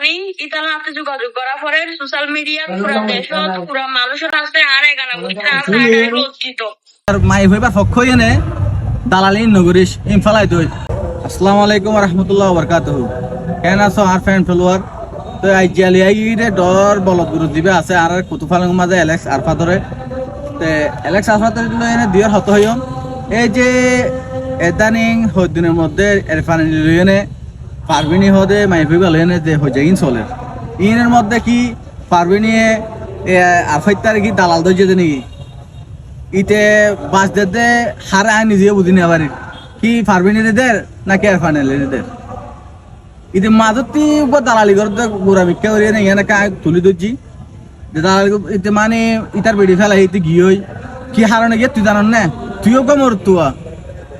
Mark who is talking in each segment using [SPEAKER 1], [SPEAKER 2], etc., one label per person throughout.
[SPEAKER 1] জানি ইতার হাতে যোগাযোগ করা পরে সোশ্যাল মিডিয়া পুরা দেশত পুরা মানুষের আছে আর এগানা বুঝতে আছে লজ্জিত
[SPEAKER 2] আর মাই হইবার পক্ষ এনে দালালি নগরীশ ইমফালাই তুই আসসালামু আলাইকুম রহমতুল্লাহ বরকাতুহু। কেন আছো আর ফ্যান ফলোয়ার তো আই জিয়ালি আই রে ডর বলদ গুরু দিবে আছে আর কুতুফালং মাঝে এলেক্স আরফা ধরে। তে এলেক্স আরফা ধরে এনে দিয়ার হত হইম এই যে এদানিং হদিনের মধ্যে এরফান লইনে পারবিনি হদে মাই হইবা লইনে যে হয়ে ইন চলে ইনের মধ্যে কি পারবিনিয়ে আরফাইত তারিখি দালাল দইছে নাকি? ইতে বাস দে হারে আয় নিজে বুঝি না পারি। কি ফারবিনি দের, নাকি আর ফাইনাল দের? ইতে মাজতি দালালি করতে গোড়া ভিক্ষা করি না এখানে কায় তুলি যে দালালি ইতে মানে ইতার বেড়ি ফেলা ইতে গিয়ে কি হারণে গিয়ে তুই জানান না? তুইও গো মর তুয়া।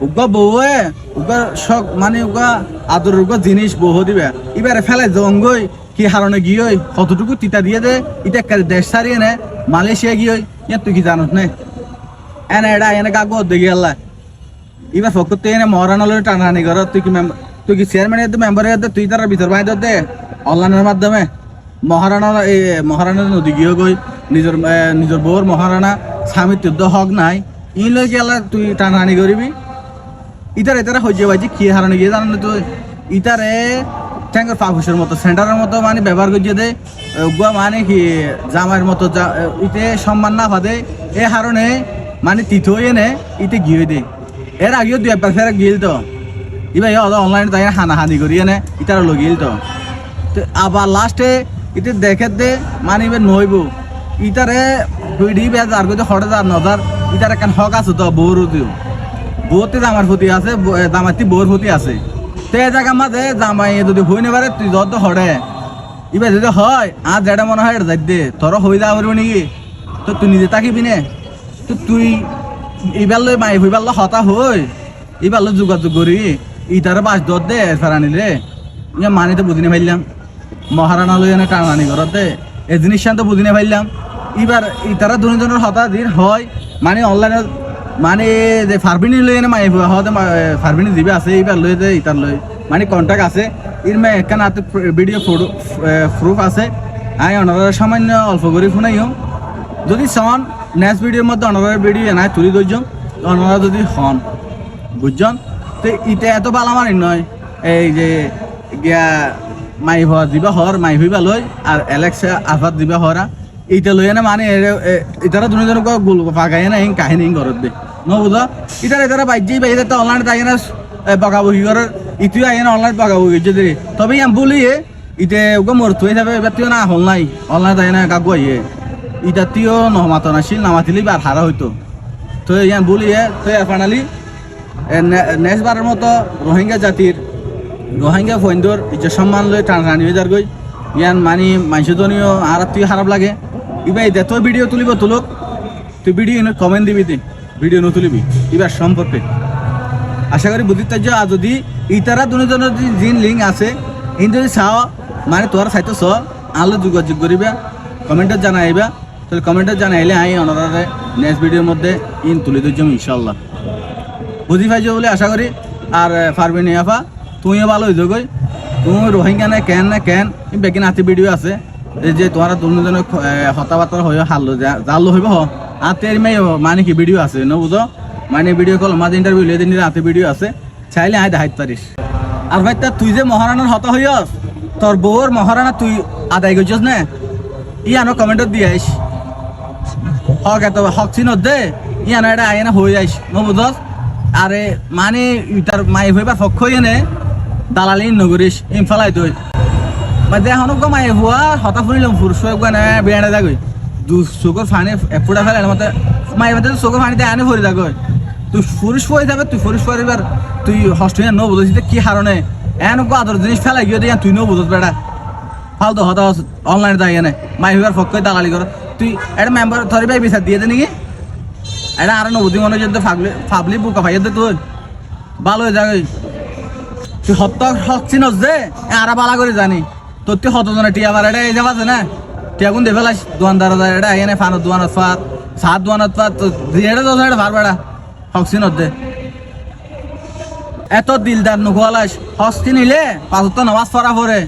[SPEAKER 2] উগা বউয়ে, উগা শখ মানে উগা আদর, উগা জিনিস বউ দিবে। এবারে ফেলাই জঙ্গই, কি হারণে গিয়ে কতটুকু তিতা দিয়ে দে, ইটা দেশ সারিয়ে নে, মালয়েশিয়া গিয়ে ইয়া তুই কি জানত না? এনে এডা, এনে কাকু দেখি আল্লাহ। এবার ফকত এনে মহারানালের টানানি কর, তুই কি তুই কি চেয়ারম্যান এতে মেম্বার এতে তুই তারা ভিতর বাইরে দে অনলাইনের মাধ্যমে। মহারানা এই মহারানা নদী গিয়ে গই, নিজের নিজের বউর মহারানা, স্বামীর তুই হক নাই ই লই গেলে তুই টানানি করবি? ইতার এতারা হয়ে যাবে কি হারানি গিয়ে জানো তো, ইতারে ট্যাঙ্কের পাপুসের মতো, সেন্টারের মতো মানে ব্যবহার করছে দে গুয়া মানে কি, জামাইয়ের মতো ইতে সম্মান না পাদে এ হারণে মানে তিথ এনে ইতে গিয়ে দে এর আগেও দুই একবার ফেরা গিয়েল তো। ইবা ইয়া অনলাইনে তাই হানাহানি করি এনে ইতার লগিল তো। তো আবার লাস্টে ইতে দেখে দে মানে ইবে নইব। ইতারে ভিডি বেজ আর কইতে হঠাৎ আর নজার, ইতার একখান হক আছে তো বউর দিও। বউতে জামার প্রতি আছে এ, জামাতি বউর প্রতি আছে। তে এ জায়গা মাঝে জামাই যদি হই না পারে তুই যত হরে এবার যদি হয় আর যেটা মনে হয় যাই দে তোর হয়ে যাওয়া পারবি নাকি? তো তুই নিজে তাকিবি নে তো তুই এইবার লই মাই হইবার ল হতা হই এইবার লো যোগাযোগ করি ইটারে বাস দর দে ফেরানি রে ইয়া মানিতে বুঝি না পাইলাম মহারানা লই এনে টানানি দে। এই জিনিস তো বুঝি না পাইলাম এবার ইতারা দুজনের হতা দিন হয় মানে অনলাইনে মানে যে ফার্বিনি লই এনে মাই হতে ফার্বিনি দিবে আছে এইবার লই দে ইতার লই মানে কন্টাক্ট আছে এর মে একখান হাতে ভিডিও ফটো প্রুফ আছে আই অনারা সামান্য অল্প করে শুনাইও যদি চান নেক্সট ভিডিওর মধ্যে অনারার ভিডিও এনাই তুলি ধরছ অনারা যদি হন বুঝছেন তো ইটা এত ভালো আমার নয় এই যে গিয়া মাই হওয়া দিবা হর মাই হইবা লই আর এলেক্সা আফাত দিবা হরা এইটা লই না মানে ইতারা দুজনক গোল পাকাই না কাহিনী ঘরত দে ন বুঝা ইতারা ইতারা বাইজি বাইরে তো অনলাইন তাই না বকা বহি করার ইতুই আই না অনলাইন বকা বহি যে তবে ইয়াম বলিয়ে ইতে ওকে মোর থই যাবে এবার তুই না হল নাই। অনলাইন তাই না কাকু আইয়ে ইটা তুইও নহমাত নাছিল, নামাতিলি বার হারা হইতো তো ইয়ান বলিয়ে তো আর ফাইনালি নেক্সট বারের মতো রোহিঙ্গা জাতির রোহিঙ্গা ফৈন্দর ইজ্জত সম্মান লই টান টানি হয়ে যার গই ইয়ান মানি মাইসুদনীয় আর তুই খারাপ লাগে। ইবা দে তুই ভিডিও তুলিব তুলক। তুই ভিডিও কমেন্ট দিবি তুই ভিডিও নতুলিবি এবার সম্পর্কে। আশা করি চাইছ আর যদি ইতারা দুজনের যদি জিন লিঙ্ক আছে ইন যদি চাও মানে তোর সাইতো চ আলো যোগাযোগ করিবা, কমেন্টত জানাইবা। তাহলে কমেন্টত জানাইলে আই অনারে নেক্সট ভিডিওর মধ্যে ইন তুলে দিচ্ছম ইনশাল্লাহ বুঝি পাইছো বলে আশা করি, আর পারবি নি আফা। তুইও ভালো হইতো গই তুমি রোহিঙ্গা নে কেন না কেন বেগিন হাতে ভিডিও আছে। যে তোমার দুজনে হতাবার্তা হয়ে হাল জালো হইব হ। হাতে এরমে মানে কি ভিডিও আছে, ন বুঝো? মানে ভিডিও কল মাঝে ইন্টারভিউ লিয়ে দিন হাতে ভিডিও আছে। চাইলে আয় দেখাইতে পারিস। আর ভাই, তা তুই যে মহারানার হতা হইয়স, তোর বউর মহারানা তুই আদায় করছিস না? ই আনো কমেন্টত দিয়ে আইস। হক এত, হক চিনত দে। ইয়ান এটা আইনা হয়ে যাইস, ন বুঝস আরে মানে ইটার মাই হইবার পক্ষ এনে দালালি নগরিস ইমফালাই তুই। মানে দেখানো মাই হুয়া, হতা ফুনিলাম ফুরস বেড়ে যাগই চোখের ফানি এপুটা ফেলে মতে মাই মতে চোখের ফানিতে আনে ভরে যাগই তুই ফুরিস হয়ে যাবে তুই ফুরিস করিবার তুই হস্টেল ন বুঝছিস কি হারণে এন আদর জিনিস ফেলাই গিয়ে দিয়ে, তুই ন বুঝস বেড়া ফালতু হতা অনলাইন যাই এনে মাই হইবার পক্ষ দালালি কর তুই একটা মেম্বার ধরি ভাই বিচার দিয়ে দে নাকি? এটা আর নবুদ্ধি মনে যদি ফাবলি ফাবলি বুকা ভাইয়া দে তুই ভালো হয়ে যাবে। তুই হত্য হক চিনস যে আর বালা করে জানি। তোর তুই হত জনে টিয়া বার এটা এই যাবা না? টিয়া কোন দেখে লাস দোয়ানদার এটা এনে ফানত দোকানত ফাত, সাত দোয়ানত ফাত এটা তো এটা ভার বেড়া। হক চিনত দে। এত দিলদার নুখোয়ালাস হস্তি নিলে পাঁচ তো নামাজ পড়া পরে